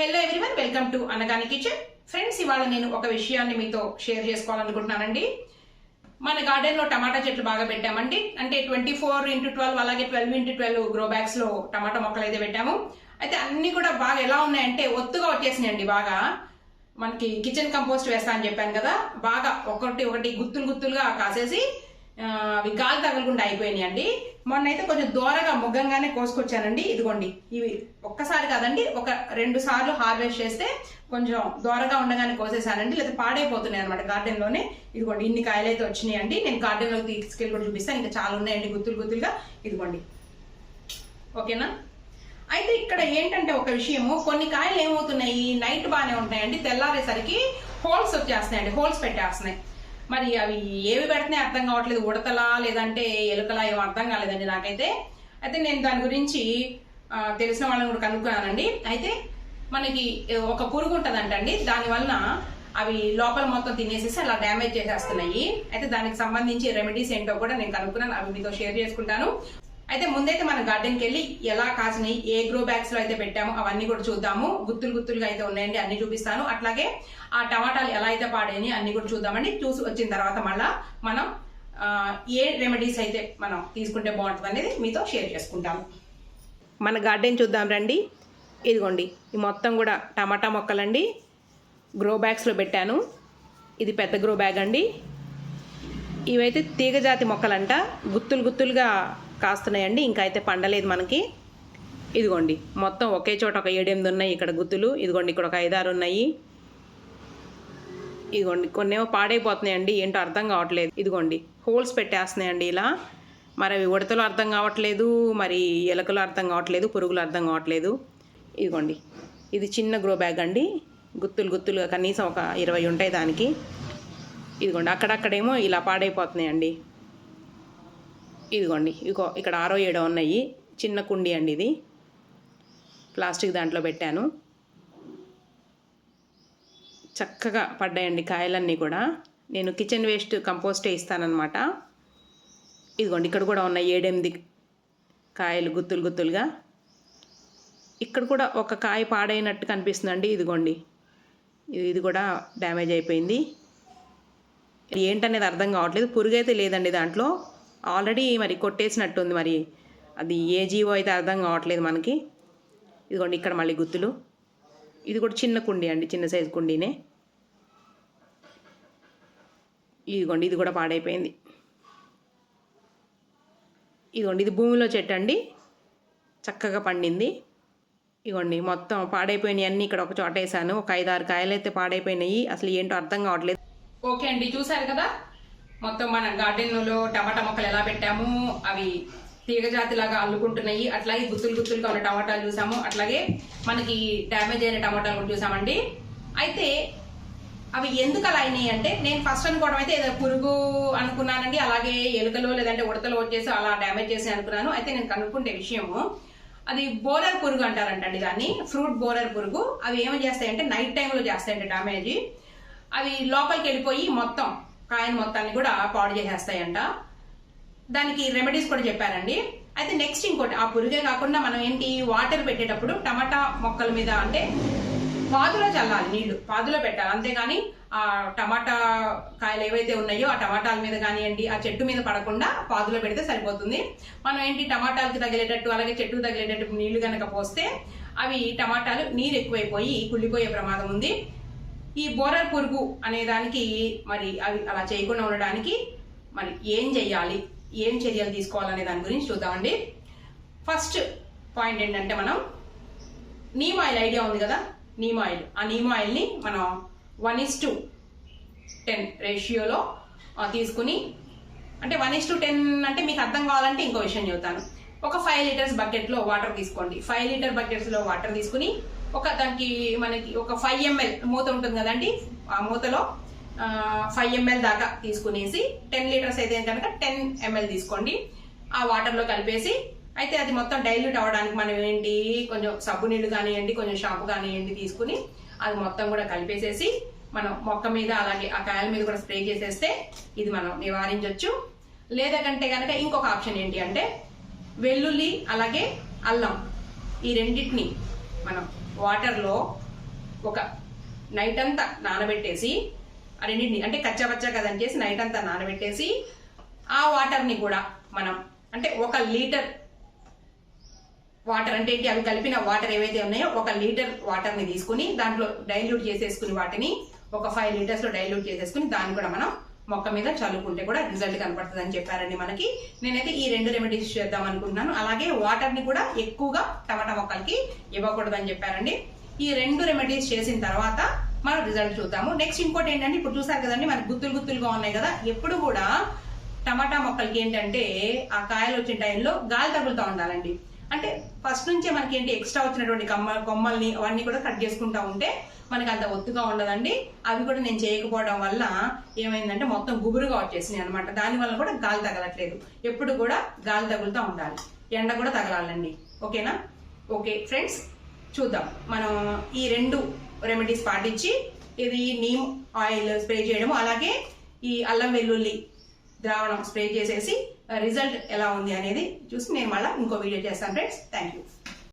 Hello everyone welcome to Anagani kitchen friends ఇవాళ నేను ఒక విషయాన్ని మీతో షేర్ చేసుకోవాలనుకుంటున్నానండి. మన గార్డెన్లో టమాటా చెట్లు బాగా పెట్టామండి. అంటే ట్వంటీ ఫోర్ ఇంటూ ట్వెల్వ్ అలాగే ట్వెల్వ్ ఇంటూ ట్వెల్వ్ గ్రో బ్యాగ్స్లో టమాటా మొక్కలు అయితే పెట్టాము. అయితే అన్ని కూడా బాగా ఎలా ఉన్నాయంటే ఒత్తుగా వచ్చేసినాయండి బాగా. మనకి కిచెన్ కంపోస్ట్ వేస్తా అని చెప్పాను కదా. బాగా ఒకటి ఒకటి గుత్తులు గుత్తులుగా కాసేసి అవి గాలి తగలకుండా అయిపోయినాయి అండి. మొన్న అయితే కొంచెం దూరగా ముగ్గంగానే కోసుకొచ్చానండి. ఇదిగోండి ఇవి ఒక్కసారి కాదండి ఒక రెండు సార్లు హార్వెస్ట్ చేస్తే కొంచెం దూరగా ఉండగానే కోసేసానండి. లేదా పాడైపోతున్నాయి అనమాట గార్డెన్లోనే ఇదిగోండి ఇన్ని కాయలు అయితే వచ్చినాయండి. నేను గార్డెన్లోకి తీసుకెళ్ళి కూడా చూపిస్తాను. ఇంకా చాలా ఉన్నాయండి గుత్తులు గుత్తులుగా. ఇదిగోండి. ఓకేనా? అయితే ఇక్కడ ఏంటంటే ఒక విషయము కొన్ని కాయలు ఏమవుతున్నాయి? నైట్ బాగానే ఉంటాయండి. తెల్లారేసరికి హోల్స్ వచ్చేస్తున్నాయండి హోల్స్ పెట్టేస్తున్నాయి. మరి అవి ఏవి పెడుతున్నాయి అర్థం కావట్లేదు ఉడతలా లేదంటే ఎలుకలా ఏమో అర్థం కాలేదండి నాకైతే. అయితే నేను దాని గురించి తెలిసిన వాళ్ళని కూడా కనుక్కున్నానండి. అయితే మనకి ఒక పురుగు ఉంటదంటండి. అండి వలన అవి లోపల మొత్తం తినేసేసి అలా డ్యామేజ్ చేసేస్తున్నాయి. అయితే దానికి సంబంధించి రెమెడీస్ ఏంటో కూడా నేను కనుక్కున్నాను. అవి మీతో షేర్ చేసుకుంటాను. అయితే ముందైతే మన గార్డెన్కి వెళ్ళి ఎలా కాసినాయి ఏ గ్రో బ్యాగ్స్లో అయితే పెట్టామో అవన్నీ కూడా చూద్దాము. గుత్తులు గుత్తులుగా అయితే ఉన్నాయండి అన్ని చూపిస్తాను. అట్లాగే ఆ టమాటాలు ఎలా అయితే పాడాయని అన్ని కూడా చూద్దామండి. చూసి వచ్చిన తర్వాత మళ్ళా మనం ఏ రెమెడీస్ అయితే మనం తీసుకుంటే బాగుంటుంది అనేది మీతో షేర్ చేసుకుంటాము. మన గార్డెన్ చూద్దాం రండి. ఇదిగోండి ఈ మొత్తం కూడా టమాటా మొక్కలండి. గ్రో బ్యాగ్స్లో పెట్టాను. ఇది పెద్ద గ్రో బ్యాగ్ అండి. ఇవైతే తీగజాతి మొక్కలంట. గుత్తులు గుత్తులుగా కాస్తున్నాయండి. ఇంకా అయితే పండలేదు మనకి. ఇదిగోండి. మొత్తం ఒకే చోట ఒక ఏడెనిమిది ఉన్నాయి ఇక్కడ గుత్తులు. ఇదిగోండి ఇక్కడ ఒక ఐదారు ఉన్నాయి. ఇదిగోండి కొన్ని ఏమో పాడైపోతున్నాయండి. ఏంటో అర్థం కావట్లేదు. ఇదిగోండి హోల్స్ పెట్టేస్తున్నాయండి ఇలా. మరి అవి ఉడతలు అర్థం కావట్లేదు. మరి ఎలకలు అర్థం కావట్లేదు. పురుగులు అర్థం కావట్లేదు. ఇదిగోండి ఇది చిన్న గ్రో బ్యాగ్ అండి. గుత్తులు గుత్తులుగా కనీసం ఒక ఇరవై ఉంటాయి దానికి. ఇదిగోండి అక్కడక్కడేమో ఇలా పాడైపోతున్నాయండి. ఇదిగోండి ఇగో ఇక్కడ ఆరో ఏడో ఉన్నాయి. చిన్న కుండీ అండి ఇది. ప్లాస్టిక్ దాంట్లో పెట్టాను. చక్కగా పడ్డాయండి కాయలన్నీ కూడా. నేను కిచెన్ వేస్ట్ కంపోస్టే ఇస్తానన్నమాట. ఇదిగోండి ఇక్కడ కూడా ఉన్నాయి ఏడెనిమిది కాయలు గుత్తులు గుత్తులుగా. ఇక్కడ కూడా ఒక కాయ పాడైనట్టు కనిపిస్తుందండి. ఇదిగోండి ఇది ఇది కూడా డ్యామేజ్ అయిపోయింది. ఇది ఏంటనేది అర్థం కావట్లేదు. పురుగు అయితే లేదండి దాంట్లో. ఆల్రెడీ మరి కొట్టేసినట్టుంది మరి. అది ఏ జీవో అయితే అర్థం కావట్లేదు మనకి. ఇదిగోండి ఇక్కడ మళ్ళీ గుత్తులు. ఇది కూడా చిన్న కుండీ అండి చిన్న సైజు కుండీనే. ఇదిగోండి ఇది కూడా పాడైపోయింది. ఇదిగోండి ఇది భూమిలో చెట్టు అండి. చక్కగా పండింది. ఇదిగోండి మొత్తం పాడైపోయినవన్నీ అన్నీ ఇక్కడ ఒక చోట వేసాను. ఒక ఐదు ఆరు కాయలు అయితే పాడైపోయినాయి. అసలు ఏంటో అర్థం కావట్లేదు. ఓకే అండి చూసారు కదా? మొత్తం మన గార్డెన్లో టమాటా మొక్కలు ఎలా పెట్టాము అవి తీగజాతి లాగా అల్లుకుంటున్నాయి. అట్లాగే గుత్తులు గుత్తులుగా ఉన్న టమాటాలు చూసాము. అట్లాగే మనకి డ్యామేజ్ అయిన టమాటాలు కూడా చూసామండి. అయితే అవి ఎందుకు అలా అయినాయి అంటే నేను ఫస్ట్ అనుకోవడం అయితే ఏదో పురుగు అనుకున్నానండి. అలాగే ఎలుకలు లేదంటే ఉడతలు వచ్చేసి అలా డ్యామేజ్ చేసి అనుకున్నాను. అయితే నేను కనుక్కుంటే విషయము అది బోరర్ పురుగు అంటారంటండి దాన్ని ఫ్రూట్ బోరర్ పురుగు. అవి ఏమి చేస్తాయంటే నైట్ టైంలో చేస్తాయండి డ్యామేజ్. అవి లోపలికి వెళ్ళిపోయి మొత్తం కాయను మొత్తాన్ని కూడా పాడు చేసేస్తాయంట. దానికి రెమెడీస్ కూడా చెప్పారండి. అయితే నెక్స్ట్ ఇంకోటి ఆ పురుగే కాకుండా మనం ఏంటి వాటర్ పెట్టేటప్పుడు టమాటా మొక్కల మీద అంటే పాదులో చల్లాలి నీళ్ళు పాదులో పెట్టాలి. అంతేగాని ఆ టమాటా కాయలు ఏవైతే ఉన్నాయో ఆ టమాటాల మీద కానివ్వండి ఆ చెట్టు మీద పడకుండా పాదులో పెడితే సరిపోతుంది. మనం ఏంటి టమాటాలకి తగిలేటట్టు అలాగే చెట్టుకు తగిలేటట్టు నీళ్ళు కనుక పోస్తే అవి టమాటాలు నీరు ఎక్కువైపోయి కుళ్ళిపోయే ప్రమాదం ఉంది. ఈ బోరర్ పురుగు అనే దానికి మరి అవి అలా చేయకుండా ఉండడానికి మరి ఏం చెయ్యాలి? ఏం చర్యలు తీసుకోవాలనే దాని గురించి చూద్దామండి. ఫస్ట్ పాయింట్ ఏంటంటే మనం నీమ్ ఆయిల్ ఐడియా ఉంది కదా? Neem oil. ఆ నీమ్ ఆయిల్ని మనం వన్ ఇస్ టు టెన్ రేషియోలో తీసుకుని అంటే వన్ ఇస్ టు టెన్ అంటే మీకు అర్థం కావాలంటే ఇంకో విషయం చెబుతాను. ఒక ఫైవ్ లీటర్స్ బకెట్లో వాటర్ తీసుకోండి. ఫైవ్ లీటర్ బకెట్స్లో వాటర్ తీసుకుని ఒక దానికి మనకి ఒక ఫైవ్ ఎంఎల్ మూత ఉంటుంది కదండి ఆ మూతలో ఫైవ్ ఎంఎల్ దాకా తీసుకునేసి టెన్ లీటర్స్ అయితే కనుక టెన్ ఎంఎల్ తీసుకోండి. ఆ వాటర్లో కలిపేసి అయితే అది మొత్తం డైల్యూట్ అవ్వడానికి మనం ఏంటి కొంచెం సబ్బు నీళ్ళు కానివ్వండి కొంచెం షాంపు కానివ్వండి తీసుకుని అది మొత్తం కూడా కలిపేసేసి మనం మొక్క మీద అలాగే ఆ కాయల మీద కూడా స్ప్రే చేసేస్తే ఇది మనం నివారించవచ్చు లేదంటే కనుక ఇంకొక ఆప్షన్ ఏంటి అంటే వెల్లుల్లి అలాగే అల్లం ఈ రెండింటిని మనం వాటర్లో ఒక నైట్ అంతా నానబెట్టేసి రెండింటిని అంటే కచ్చాపచ్చా కదని చేసి నైట్ అంతా నానబెట్టేసి ఆ వాటర్ని కూడా మనం అంటే ఒక లీటర్ వాటర్ అంటే ఏంటి అవి కలిపిన వాటర్ ఏవైతే ఉన్నాయో ఒక లీటర్ వాటర్ని తీసుకుని దాంట్లో డైల్యూట్ చేసేసుకుని వాటిని ఒక ఫైవ్ లీటర్స్లో డైల్యూట్ చేసేసుకుని దాన్ని కూడా మనం మొక్క మీద చల్లుకుంటే కూడా రిజల్ట్ కనపడుతుంది అని చెప్పారండి మనకి. నేనైతే ఈ రెండు రెమెడీస్ చేద్దాం అనుకుంటున్నాను. అలాగే వాటర్ని కూడా ఎక్కువగా టమాటా మొక్కలకి ఇవ్వకూడదని చెప్పారండి. ఈ రెండు రెమెడీస్ చేసిన తర్వాత మనం రిజల్ట్ చూద్దాము. నెక్స్ట్ ఇంకోటి ఏంటంటే ఇప్పుడు చూసారు కదండి మనకి గుత్తులు గుత్తులుగా ఉన్నాయి కదా. ఎప్పుడు కూడా టమాటా మొక్కలకి ఏంటంటే ఆ కాయలు వచ్చిన టైంలో గాలి తగులుతూ ఉండాలండి. అంటే ఫస్ట్ నుంచే మనకి ఏంటి ఎక్స్ట్రా వచ్చినటువంటి కమ్మ కొమ్మల్ని అవన్నీ కూడా కట్ చేసుకుంటా ఉంటే మనకి అంత ఒత్తుగా ఉండదండి. అవి కూడా నేను చేయకపోవడం వల్ల ఏమైందంటే మొత్తం గుబురుగా వచ్చేసినాయి అనమాట దాని వల్ల కూడా గాలి తగలట్లేదు. ఎప్పుడు కూడా గాలి తగులుతూ ఉండాలి. ఎండ కూడా తగలాలండి. ఓకేనా? ఓకే ఫ్రెండ్స్ చూద్దాం. మనం ఈ రెండు రెమెడీస్ పాటించి ఇది నీమ్ ఆయిల్ స్ప్రే చేయడము అలాగే ఈ అల్లం వెల్లుల్లి ద్రావణం స్ప్రే చేసేసి రిజల్ట్ ఎలా ఉంది అనేది చూసి నేను మళ్ళీ ఇంకో వీడియో చేస్తాను ఫ్రెండ్స్ థ్యాంక్ యూ